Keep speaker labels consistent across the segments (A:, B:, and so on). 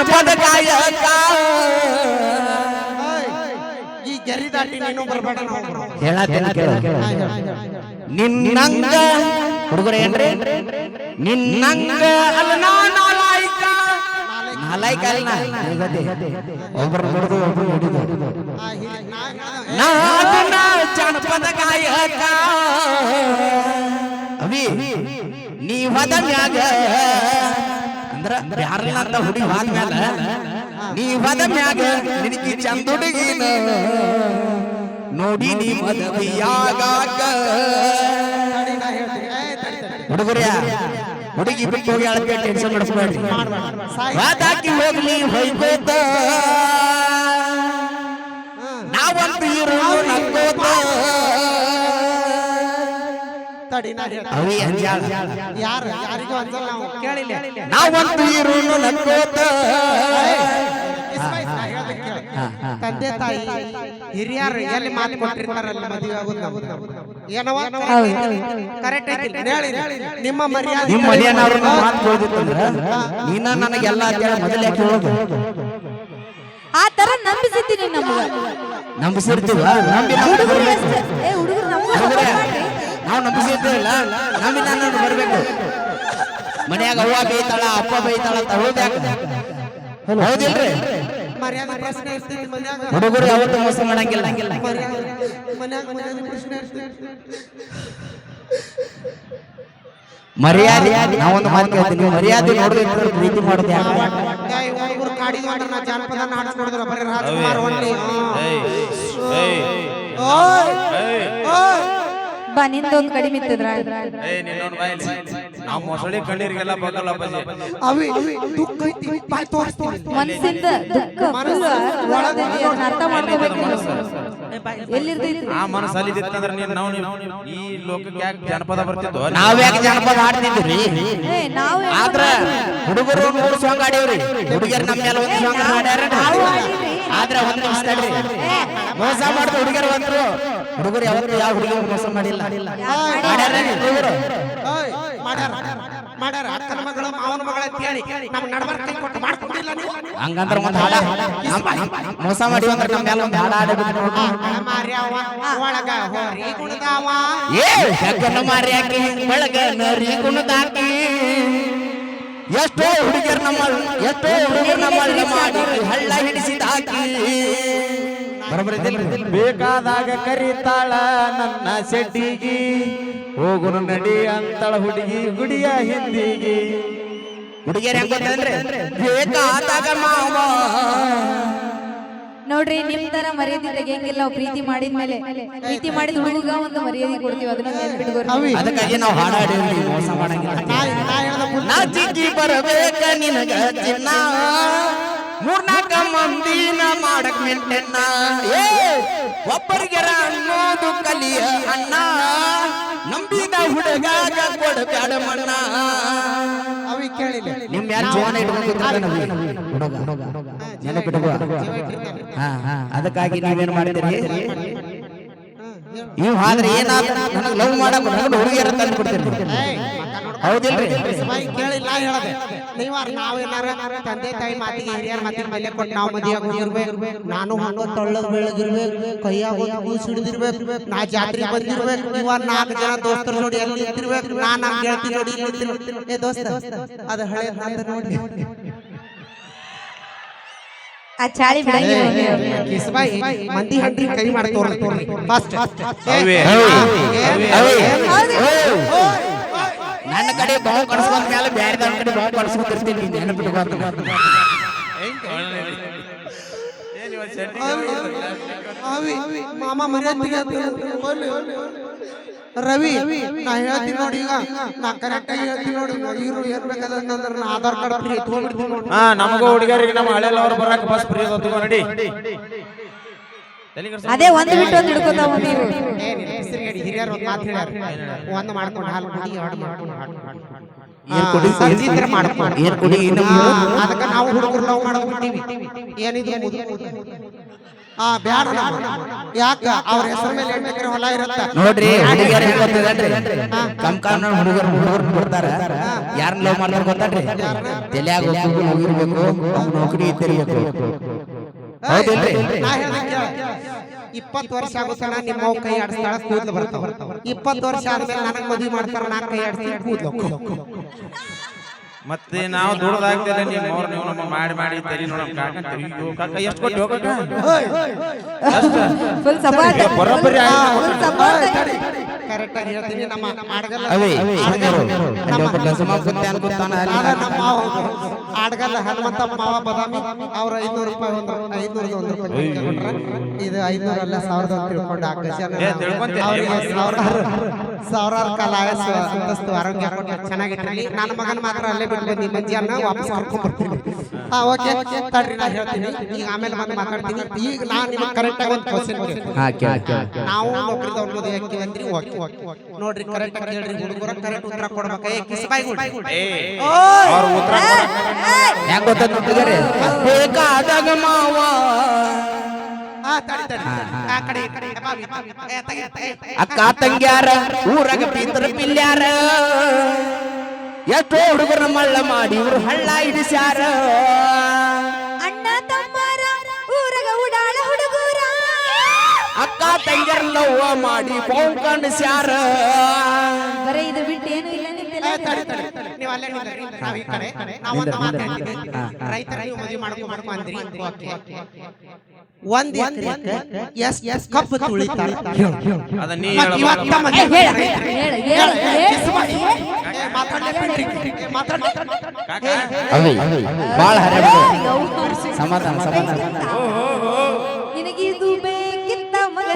A: ಜನಪದ ಗಾಯಕ
B: ಈ ಗೆರಿ ದಾಟಿ ನೀನು ಬರ್ಬೇಡ.
A: ಹೇಳತ್ತೇನೆ ಕೇಳು. ನಿನ್ನಂಗ ಹುಡುಗರ ಏನ್ರಿ ನಿನ್ನಂಗ ಅಲ್ಲ ನಾ ನಾಲಾಯ್ಕ. ನಾಲಾಯ್ಕ ಅಲ್ಲ. ಒಬ್ರು ನೋಡುದು ಒಬ್ರು ನೋಡುದು
B: ಆ, ಹಿ- ನಾ ಹೇಳ್ದ,
A: ನಾದನ ಜನಪದ ಗಾಯಕ. ಅವಿ ನೀ ಹೋದ ಮ್ಯಾಗ ಅಂದ್ರ ಯಾರಲ್ಲ ಅಂತ ಹುಡುಗಿ ಹೋದ ಮ್ಯಾಲ ನೀ ಹೋದ ಮ್ಯಾಗ ನಿನಗೆ ಚಂದ ನೋಡಿ ನೀ ಮದುವೆಯಾಗಾಕ. ಹುಡುಗರ್ಯ, ಹುಡುಗಿ ಬಿಟ್ಟು ಹೋಗಿ ಅಳತೆ ಟೆನ್ಷನ್ ಮಾಡಿಸ್ಬೇಡ್ರಿ. ವಾದಾಕಿ ಹೋಗ್ಲಿ ಹೋಯ್ಕೋತ ನಾವಂತ ಇರೋ ನಕ್ಕೋತ. ಅವಿ ಅಂಜಾಳ.
B: ಯಾರು ಯಾರಿಗೂ ಅಂಜಲ್ಲ ನಾವು ಕೇಳಿಲ್ಲ.
A: ನಾವಂತೂ ನಕ್ಕೋತ
B: ತಂದೆ ತಾಯಿ ಹಿರಿಯರು ಎಲ್ಲಿ ಮಾತು ಕೊಟ್ಟಿರ್ತಾರಲ್ಲ ಮದುವೆ ಆಗೋದು ನಾವು. ಏನವ್ವ? ಕರೆಕ್ಟ್ ಐತಿ ಹೇಳಿ ನಿಮ್ಮ ಮರ್ಯಾದೆ
A: ನಿಮ್ಮ ಮನೆಯವ್ರ ಮಾತು ನೀನ ನನಗೆಲ್ಲ ಮೊದಲು
C: ಆ ತರ ನಂಬಿಸಿದ್ದೀನಿ ನಮ್ಗ
A: ನಂಬಿಸಿರ್ತೀವ? ನಂಬಿ
C: ಹುಡುಗರು ಹುಡುಗ್ರೆ,
A: ನಾವು ನಂಬಿಸಿರ್ತೀವಲ್ಲ ನಮ್ಮಿಂದ ನಾನು ಬರಬೇಕು ಮನ್ಯಾಗ ಅವ್ವ ಬೈತಾಳ ಅಪ್ಪ ಬೈತಾಳ ಅಂತ ಹೌದ್ಯಾಕ ಹೌದಿಲ್ರಿ ಹುಡುಗರು ಯಾವತ್ತೂ ಮೋಸ ಮಾಡಂಗಿಲ್ಲ
B: ಮರ್ಯಾದೆ
A: ನಾವೊಂದು ಮಾತು ಕೇಳ್ತೀನಿ ನೀವು ಮರ್ಯಾದೆ ನೋಡ್ಬೇಕು ಪ್ರೀತಿ ಮಾಡೋದು ಯಾಕೆ
C: ಬಾ ನಿಂದೊಂದು ಕಡಿಮೆ ಇತ್ತದ್ರ
D: ನಾವು ಮೊಸಳಿ ಕಣ್ಣೀರಿಗೆಲ್ಲ ಬಗಲ್ಲ ಬಜೆ
B: ಅವಿ ದುಃಖ ಐತಿ ಬಾಯ್ ತೋರಿಸ್ತೀನಿ.
C: ಮನಸ್ಸಿಂದ ದುಃಖ ಅರ್ಥ ಮಾಡ್ಕೋಬೇಕು ಎಲ್ಲಿರ್ತೈತಿ?
D: ಆ ಮನಸ್ಸು ಅಲ್ಲಿದ್ದಿತ್ತಂದ್ರೆ ನೀನ್ ನಾವು ಈ ಲೋಕಕ್ಕೆ ಯಾಕೆ ಜನಪದ ಬರ್ತಿದ್ವು?
A: ನಾವ್ಯಾಕೆ ಜನಪದ ಹಾಡ್ತಿದ್ವಿ
C: ಏ ನಾವು
A: ಆದ್ರ ಹುಡುಗರು ಮೂರು ಸಾಂಗ್ ಆಡ್ಯಾವ್ರಿ ಹುಡುಗಿಯರು ನಮ್ಮೆಲ್ಲ ಮೇಲೆ ಒಂದು ಸಾಂಗ್ ಮೋಸ ಹುಡುಗರು ಬಂದ್ರು. ಹುಡುಗರು ಯಾವತ್ತೂ ಯಾವ ಹುಡುಗಿಯರು ಮೋಸ ಮಾಡಿಲ್ಲ. ಮಾಡ್ಯಾರೇನ್ರಿ ಹುಡುಗರು
B: ಓಯ್ ಮಾಡ್ಯಾರ? ಮಾಡ್ಯಾರ? ಅಕ್ಕನ ಮಗಳು ಮಾವನ ಮಗಳ ಅಂತ ಹೇಳಿ ನಮ್ಮ ನಡಬರ್ಕ ಕೈ ಕೊಟ್ಟು ಮಾಡ್ಕೊಂಡಿಲ್ಲ ನೀವು?
A: ಹಂಗಂದ್ರ ಒಂದ್ ಹಾಡ. ನಮ್- ನಮ್- ಮೋಸ ಮಾಡಿ ಅಂದ್ರೆ ನಮ್ಮ ಮೇಲೆ ಒಂದು ಹಾಡ ಆಡಬೇಕು
B: ಮಾರ್ಯಾವ ಒಳಗ ಹೋರಿ ಕುಣದಾವ.
A: ಏ ಹೆಗ್ಗನ ಮಾರ್ಯಾಕಿ ಬೆಳಗ ನರಿ ಎಷ್ಟೋ ಹುಡುಗಿಯರ್ ನಮ್ಮ ಎಷ್ಟೋ ಹುಡುಗರು ನಮ್ಮ ಮಾಡಿ ಹಳ್ಳ ಹಿಡಿಸಿದಾಕಿ
D: ಬೇಕಾದಾಗ ಕರಿತಾಳ ನನ್ನ ಸೆಟ್ಟಿಗಿ ಹೋಗುನು ನಡಿ ಅಂತಳ ಹುಡುಗಿ ಗುಡಿಯ ಹಿಂದಿಗಿ.
A: ಹುಡುಗಿಯರ್ ಹೆಂಗ್ ಗೊತ್ತಂದ್ರೆ ಬೇಕಾದಾಗ ಮಾವ.
C: ನೋಡ್ರಿ ನಿಮ್ ತರ ಮರ್ಯಾದೆ ತೆಗಿಯಂಗಿಲ್ಲ ನಾವು ಪ್ರೀತಿ ಮಾಡಿದ್ಮೇಲೆ. ಪ್ರೀತಿ ಮಾಡಿದ ಹುಡುಗ ಒಂದು ಮರ್ಯಾದೆ ಕೊಡ್ತೀವಿ ಅದನ್ನ ನೆನ್ಪಿಟ್ಕೋರಿ
A: ಅದಕ್ಕಾಗಿ ನಾವು ಹಾಡಾಡಿವ್ರಿ ಮೋಸ ಮಾಡಂಗಿಲ್ಲ.
B: ನಾ ಹೇಳ್ದ
A: ಬರಬೇಕ ನಿನಗ ಚಿನ್ನ. ಮೂರ್ನಾಲ್ಕ ಮಂದಿನ ಮಾಡಕ್ ಮೆಂಟೆನ್ನ ಏ ಒಬ್ಬರಿಗೆರ ಅನ್ನೋದು ಕಲಿಯ ಅಣ್ಣ. ನಂಬಿದ ಹುಡುಗಾಗ ಕೊಡಬೇಡ ಮಣ್ಣ
B: ಅವಿ ಕೇಳಿಲ್ಲ
A: ನಿಮ್ ಯಾರು ಜೀವನ ಇಟ್ಕೊಂಡಿರ್ತಾರ ಹುಡುಗ. ನೆನಪಿಟ್ಕೋ. ಹಾ ಹಾ. ಅದಕ್ಕಾಗಿ ನಾವೇನು ಮಾಡ್ತೀರಿ? ನೀವು ಆದ್ರೆ ಏನಾದ್ರ ನನಗೆ ಲವ್ ಮಾಡಕ್ ಹುಡುಗಿಯರ ತಂದು ಕೊಡ್ತೀರಿ ಹೌದಿಲ್ರಿ?
B: ಕೇಳಿಲ್ಲ ಹೇಳದೆ? ನೀವಾರ ನಾವೇನಾರ ತಂದೆ ತಾಯಿ ಮಾತಿಗೆ ಹಿರಿಯರ ಮೇಲೆ ಕೊಟ್ಟು ನಾವು ಮದುವೆ ನಾನು ಹಂಗ ತೊಳ್ಳಗ್ ಬೆಳಗಿರ್ಬೇಕು ಕೈಯಾಗ ಒಂದು ಕೂಸ್ ಹಿಡಿದಿರ್ಬೇಕು ನಾ ಜಾತ್ರೆ ಬಂದಿರ್ಬೇಕು. ನಾಲ್ಕು ಜನ ದೋಸ್ತರು ನೋಡಿ ಅಲ್ಲಿ ನಿಂತಿರ್ಬೇಕು. ನಾ ಗೆಳತಿ ನೋಡಿ ಇಲ್ಲಿ ನಿಂತಿರ್ಬೇಕು. ಏ ದೋಸ್ತ ಅದು ಹಳೆ ನೋಡಿ.
C: ಆ ಚಾಳಿ
B: ಕಿಸ್ಬಾಯಿ ಮಂದಿ ಹಂಡ್ರಿ ಕೈ ಮಾಡಿ ತೋರ್ ತೋರ್ಲಿ ಫಾಸ್ಟ್
D: ಅವಿ.
A: ನನ್ನ ಕಡೆ ಬಾವು ಕಡಿಸ್ಕೊಂಡ ಮೇಲೆ ಬೇರೆ ಕಡೆ ಬಾವು ಕಡಿಸ್ಕೊಂಡಿರ್ತೀನಿ ನೆನಪಿಟ್ಕೋ
B: ಅವಿ ಮಾಮ ಮರ್ಯಾದೆ ರವಿ ನಾ ಹೇಳ್ತೀನಿ ನೋಡಿ ಈಗ. ನಾ ಕರೆಕ್ಟ್ ಆಗಿ ಹೇಳ್ತೀನಿ ನೋಡಿ ಇರು ಏರ್ಬೇಕಾದಂದ್ರೆ ನಾ ಆಧಾರ್ ಕಾರ್ಡ್ ಫ್ರೀ ಎತ್ಕೊಂಡ್ಬಿಡ್ತೀನಿ ನೋಡಿ.
D: ಹಾ ನಮಗೂ ಹುಡುಗರಿಗೆ ನಮ್ಮ ಹಳೆ ಅವ್ರು ಬರಕ್ ಬಸ್ ಫ್ರೀ ಅದ ನೋಡಿ.
C: ಅದೇ ಒಂದು ಬಿಟ್ಟು ಒಂದು ಹಿಡ್ಕೋತಾವ ನೀವು
B: ಹಿರಿಯರು ಒಂದು ಮಾತು ಹೇಳ್ಯಾರ. ಒಂದು ಮಾಡ್ಕೊಂಡು ಹಾಲು ಕುಡಿ ಎರಡು ಮಾಡ್ಕೊಂಡು ಹಾಡು. ಮಾಡ್ಕೊಂಡು ಅದಕ್ಕ ನಾವು ಹುಡುಗರು ನಾವು ಮಾಡೋದು ಬಿಟ್ಟಿವಿ ಏನಿದೆ ಮುದು ಮುದು. ಆ ಬ್ಯಾಡ. ಯಾಕ? ಅವ್ರ ಹೆಸರು ಮೇಲೆ ಎಂಟು ಎಕರೆ ಹೊಲ ಇರತ್ತ.
A: ನೋಡ್ರಿ ಹುಡುಗಿಯರ್ ಹುಡುಗರು ಹುಡುಗರು ಬಿಡ್ತಾರ ಯಾರನ್ನ ಲವ್ ಮಾಡ್ತಾರ ಗೊತ್ತಾಡ್ರಿ ತಲ್ಯಾಗ ಒಬ್ಬೊಬ್ರು ಹೋಗಿರ್ಬೇಕು ಅವ್ನ್ ನೌಕರಿ ಇದ್ದಿರ್ಬೇಕು ಹೌದಿಲ್ರಿ
B: ನಾ ಹೇಳ್ದಂಗ್. ಇಪ್ಪತ್ತು ವರ್ಷ ಆಗುತ್ತಾನ ನಿಮ್ಮ ಕೈ ಆಡಿಸ್ತಾಳ ಕೂದಲು ಬರ್ತಾವ ಇಪ್ಪತ್ತು ವರ್ಷ ಆದ್ಮೇಲೆ ನನಗ್ ಮದುವೆ ಮಾಡ್ತಾರ ನಾ ಕೈ ಆಡಿಸ್ತೀನಿ ಕೂದಲು.
D: ಮತ್ತೆ ನಾವು ದುಡ್ದಾಗ್ತೇವೆ ನೀವು ನೀವು ನಮ್ಮ ಮಾಡಿ ಮಾಡಿ ತರಿ ನೋಡಿ ಎಷ್ಟು ಕೊಟ್ಟು ಹೋಗಕ್ಕ? ಬರೋಬ್ಬರಿ
B: ಕರೆಕ್ಟ್ ಆಗಿ ಹೇಳ್ತೀನಿ. ನಮ್ಮ ಆಡಗಲ್ಲ. ನಮ್ಮ ಮಾವ ಆಡಗಲ್ಲ ಹನುಮಂತ ಮಾವ ಬದಾಮಿ ಅವ್ರ ಐನೂರು ರೂಪಾಯಿ ಒಂದು ಐನೂರದ ಒಂದು ರೂಪಾಯಿ ಇದು ಐನೂರಲ್ಲ ಸಾವಿರದ ತಿಳ್ಕೊಂಡು ಆಕಾಶ. ಸಾವಿರಾರು ಸಾವಿರಾರು ಕಾಲ ಆಯಸ್ಸು ಅಂತಸ್ತು ಆರೋಗ್ಯ ಚೆನ್ನಾಗಿ ಚೆನ್ನಾಗಿಟ್ಟಿರ್ಲಿ ನನ್ನ ಮಗನ ಮಾತ್ರ ಅಲ್ಲೇ ಬಿಟ್ಟು ಬಂದು ಮಧ್ಯಾಹ್ನ ವಾಪಸ್ ಕರ್ಕೊಂಡು ಬರ್ತೀನಿ. ಹಾ ಓಕೆ. ತಡ್ರಿ ನಾ ಹೇಳ್ತೀನಿ. ಈಗ ಆಮೇಲೆ ಬಂದು ಮಾತಾಡ್ತೀನಿ. ಈಗ ನಾನು ನಿಮಗೆ ಕರೆಕ್ಟ್ ಆಗಿ ಒಂದು ಕ್ವಶನ್
A: ಹಾ, ಕೇಳ್, ಕೇಳ್.
B: ನಾವು ನೌಕರಿದವ್ರ ಮದುವೆ ಯಾಕೆ ಅಂದ್ರಿ ಓಕೆ. ನೋಡ್ರಿ ಕರೆಕ್ಟ್ ಆಗಿ ಹೇಳ್ರಿ. ಹುಡುಗರ ಕರೆಕ್ಟ್ ಉತ್ತರ ಕೊಡ್ಬೇಕು. ಏ ಕಿಸ್ಬಾಯಿ
D: ಏ ಅವ್ರ ಉತ್ತರ
A: ಹೆಂಗ್ ಗೊತ್ತಾಗ ಬೇಕಾದಾಗ ಮಾವ. ಅಕ್ಕ ತಂಗ್ಯಾರ ಊರಾಗ ಪಿತ್ರ ಪಿಲ್ಯಾರ. ಎಷ್ಟೋ ಹುಡುಗರ ಮಳ್ಳ ಮಾಡಿ ಇವ್ರು ಹಳ್ಳ ಇಡಿಸ್ಯಾರ
C: ಅಣ್ಣ ತಮ್ಮರ ಊರಗ ಉಡಾಳ ಹುಡುಗರ.
A: ಅಕ್ಕ ತಂಗ್ಯಾರ ಲವ್ವ ಮಾಡಿ ಪೌಂಕಂಡ್
B: ತಡಿ. ನೀವು ಅಲ್ಲೇ ನಿಂದ್ರಿ. ನಾವ್ ಈ ಕಡೆ ನಾವ್ ಒಂದು ಮಾತಾಡ್ತೀವಿ ರೈತರ ನೀವು ಮದುವೆ ಮಾಡ್ಕೊಬೇಕು ಅಂದ್ರಿ ಓಕೆ ಒಂದ್ ಎಕರೆಕ್ಕೆ ಎಸ್ ಎಸ್ ತುಳಿತಾರ
D: ಅದ ನೀ
B: ಇವತ್ತ
C: ಹೇಳ. ಹೇಳ
B: ಹೇಳ, ಮಾತಾಡ್ಲೇ ಬಿಡ್ರಿ.
A: ಬಾಳ ಸಮಾಧಾನ ಸಮಾಧಾನ
C: ಮಗ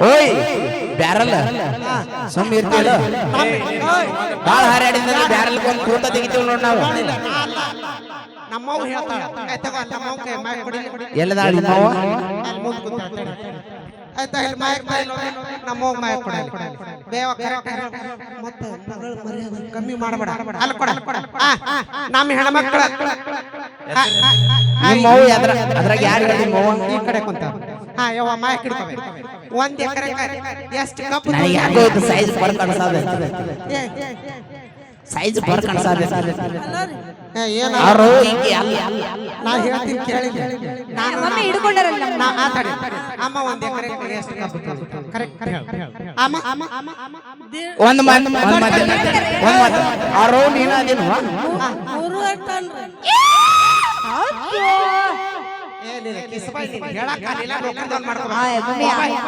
A: ಓಯ್ ಬ್ಯಾರಲ್ ಸುಮ್ ಇರ್ತೀವಲ್ಲ ಬಾಳ ಹಾರಾಡಿದ್ರೆ ಬ್ಯಾರಲ್ ಕೊಂದ್ ಕೂತ ತೆಗಿತೀವಿ ನೋಡಿ ನಾವು.
B: ಇಲ್ಲ, ನಾ ಅಲ್ಲ. ನಮ್ಮವ್ವ ಹೇಳ್ತಾಳ ಏ, ತಗೋ, ನಮ್ಮವ್ವ ಕೈ ಕೊಡಿ.
A: ಎಲ್ಲದಾಳ
B: ಮುಂದ್ ಕೂತಾಳ. ಆಯ್ತಾ ಇಲ್ಲಿ ಮತ್ತೆ ಮಗಳ ಮರ್ಯಾದೆ ಕಮ್ಮಿ ಮಾಡಬೇಡ ಅಲ್ಲಿ ಕೊಡ ನಮ್ಮ ಹೆಣ್ಮಕ್ಳ.
A: ಅದ್ರ ಅದ್ರಾಗ ಯಾರು ನಿಮ್ಮವ್
B: ಈ ಕಡೆ ಕುಂತ ಹಾ ಯವ್ವ ಮಾಯಕ್ ಹಿಡ್ಕೋಬೇಕು ಒಂದ್ ಎಕರೆ ಎಷ್ಟು ಕಪ್
A: ನನಗೆ ಯಾಕೋ ಇದು ಸೈಜ್ ಬರ್ ಕನ್ಸಾದ
B: ಏ,
A: ಸೈಜ್ ಬರ್
B: ಏನ
A: ಅವ್ರು ಹಿಂಗೆ ಅಲ್ಲ.
B: ನಾ ಹೇಳ್ತೀನಿ ಕೇಳಿ. ನಾನು
C: ಮಮ್ಮಿ ಹಿಡ್ಕೊಂಡಾರಲ್ಲ
B: ನಾ ಅಮ್ಮ ಒಂದ್ ಎಕರೆ ಎಷ್ಟು ಕಪ್ ಕರೆಕ್ಟ್ ಅಮ್ಮ ಅಮ್ಮ ಅಮ್ಮ ಅಮ್ಮ
A: ಒಂದ್ ಮಾತ್ ಒಂದ್ ಮಾತ್ ಒಂದ್ ಮಾತ್ ಅವ್ರು ನೀನ ಅದೇನು?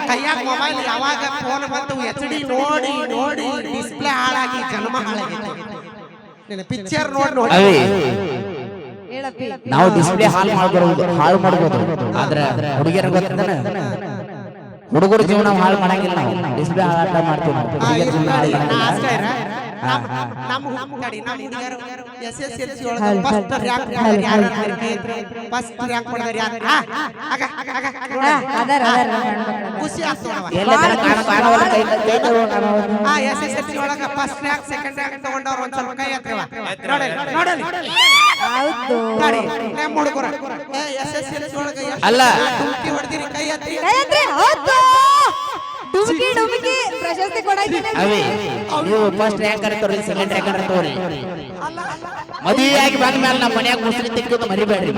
B: ಕೈಯಾಗ ಮೊಬೈಲ್ ಯಾವಾಗ ಫೋನ್ ಬಂತು ಎಚ್ ಡಿ ನೋಡಿ ನೋಡಿ ಡಿಸ್ಪ್ಲೇ ಹಾಳಾಗಿ ಜನ್ಮ ಹಾಳಾಗಿ ಪಿಕ್ಚರ್ ನೋಡಿ ನೋಡಿ.
A: ನಾವು ಡಿಸ್ಪ್ಲೇ ಹಾಳು ಮಾಡ್ಬೋದು ಹಾಳು ಮಾಡ್ಬೋದು. ಆದ್ರೆ ಹುಡುಗಿಯರ ಗೊತ್ತದನ ಹುಡುಗರು ಜೀವನ ಹಾಳು ಮಾಡಂಗಿಲ್ಲ ನಾವು. ಡಿಸ್ಪ್ಲೇ ಹಾಳಾಟ ಮಾಡ್ತೀವಿ
B: ನಮ್ಮ ನಮ್ಮ ನಮ್ಮ ಹುಡುಗರು SSLC ಒಳಗೆ first rank ಪಡೆದವ್ರು ಯಾರು ಫಸ್ಟ್ ರ್ಯಾಂಕ್ ಯಾರು? ಆಗ, ಆಗ, ಆಗ, ಆಗ,
C: ಹಾ,
B: ನೋಡಿ.
C: ಅದಾರ. ಅದಾರ
B: ಖುಷಿ. ಆ ಎಸ್ ಎಸ್ ಎಲ್ ಸಿ ಒಳಗೆ ಫಸ್ಟ್ ರ್ಯಾಂಕ್ ಸೆಕೆಂಡ್ ರ್ಯಾಂಕ್ ತಗೊಂಡವ್ರು ಒಂದ್ ಸ್ವಲ್ಪ ಕೈ
C: ಹೌದು.
B: ನೋಡಿ ನಮ್ಮ ಹುಡುಗರು. ಎಸ್ ಎಸ್ ಎಲ್ ಸಿ ಒಳಗೆ
A: ಅಲ್ಲ.
B: ಹೊಡ್ದಿರಿ ಕೈ
C: ಹೌದು. ಡುಮ್ಕಿ ಡುಮ್ಕಿ ಪ್ರಶಸ್ತಿ ಕೊಡಾಕಿನ
A: ಅವಿ ನೀವು ಫಸ್ಟ್ ರ್ಯಾಂಕ್ ತೋರಿ ಸೆಕೆಂಡ್ ರ್ಯಾಂಕ್ ತೋರಿ. ಮದುವೆ ಬಂದ ಮೇಲೆ ನಮ್ಮ ಮನ್ಯಾಗ ಮುಸ್ಲಿ ತೆಗೆದು ಮರಿಬೇಡ್ರಿ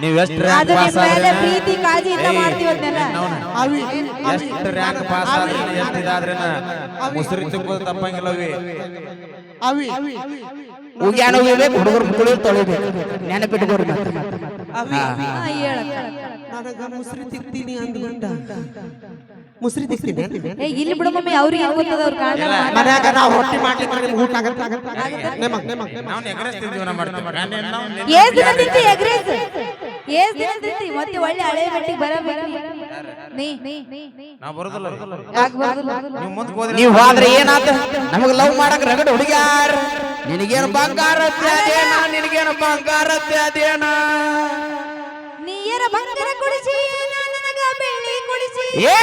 D: ನೀವ್ ಎಷ್ಟು ರ್ಯಾಂಕ್ ಪಾಸ್
C: ನಿಮ್ಮ ಮೇಲೆ
D: ಆದ್ರೆ
C: ಪ್ರೀತಿ ಕಾಳಜಿಯಿಂದ ಮಾಡ್ತೀವಿ ಅದನ್ನೆಲ್ಲ.
B: ಅವಿ
D: ಎಷ್ಟು ರ್ಯಾಂಕ್ ಪಾಸ್ ಆದ್ರೆ ಮುಸುರಿ ತುಂಬೋದು ತಪ್ಪಂಗಿಲ್ಲವಿ
B: ಅವಿ.
A: ಉಗ್ಯಾನ ಹೋಗ್ಬೇಕು ಹುಡುಗರು ಮುಕ್ಕಳು ತೊಳಿಬೇಕು ನೆನಪಿಟ್ಕೋರಿ ಮತ್ತೆ.
B: ನನಗ ಮುಸ್ರಿ ತಿಕ್ತೀನಿ ಅಂದ್ಕೊಂಡ ಮುಸ್ರಿ ತಿಕ್ತೀನಿ.
C: ಏ ಇಲ್ಲಿ ಬಿಡು ಮಮ್ಮಿ ಅವ್ರಿಗೆ ಏನ್ ಗೊತ್ತದ ಅವ್ರ ಕಾರಣ
B: ಮನ್ಯಾಗ ನಾವು ರೊಟ್ಟಿ ಮಾಡ್ಲಿಕ್ಕೆ ನಿಮ್ಗೆ ಊಟ ಆಗತ್ತೆ ನಿಮಗ್ ನಿಮಗ್
D: ನಾವು ಮಾಡ್ತೀವಿ.
C: ಏಸ್ ದಿನ ತಿಂತಿ ಎಗ್ರೇಸ್. ಏಸ್ ದಿನ ತಿಂತಿ ಮತ್ತೆ ಒಳ್ಳೆ ಹಳೆ ಬರ ಬರಬೇಕು. ಬರ
D: ನಾವು ಬರೋದಿಲ್ಲ ನೀವು ಮುಂದಕ್ಕೆ ಹೋದ್ರೆ
A: ನೀವ್ ಹೋದ್ರೆ ಏನಾತ? ನಮಗ್ ಲವ್ ಮಾಡಕ್ ರಗಡ್ ಹುಡುಗ್ಯಾರ. ನಿನಗೇನು ಬಂಗಾರ ಅದೇನ? ನಿನಗೇನು ಬಂಗಾರ ಅದೇನ?
C: ನೀಯರ ಬಂಗಾರ ಕೊಡಿಸಿ ನನಗ ಬೆಳ್ಳಿ ಕೊಡಿಸಿ.
A: ಏ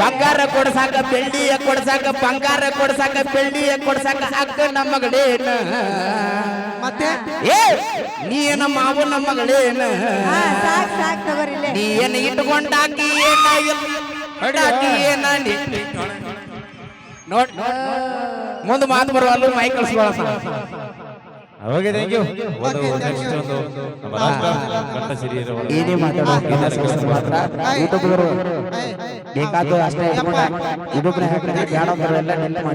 A: ಬಂಗಾರ ಕೊಡ್ಸಾಕ ಬೆಳ್ಳಿಯ ಕೊಡ್ಸಾಕ ಬಂಗಾರ ಕೊಡ್ಸಾಕ ಬೆಳ್ಳಿಯ ಕೊಡ್ಸಾಕ ಅಕ್ಕ ನಮ್ಮ ಮಗಳೇನ
B: ಮತ್ತೆ?
A: ಏ ನೀ ಏನ ಮಾವು ನಮ್ಮ ಮಗಳೇನ
C: ಹಾ ಸಾಕ್ ಸಾಕ್ ತಗೋರಿಲ್ಲೇ
A: ನೀ ಏನ ಇಟ್ಕೊಂಡಾಕಿ ಏನ ಹೊಡಾಕಿ ಏನ ನೀ ನೋಡ್ ಮುಂದೆ ಮಾತು ಬರುವಲ್ಲ ಮೈ
D: ಕಳಿಸ್ಕೊಳ್ಳ ಥ್ಯಾಂಕ್ ಯು
A: ಏನೇ ಅಷ್ಟೇ ಹಾಕಿದ್ರೆ ಎಲ್ಲ ನೆನ್ಪು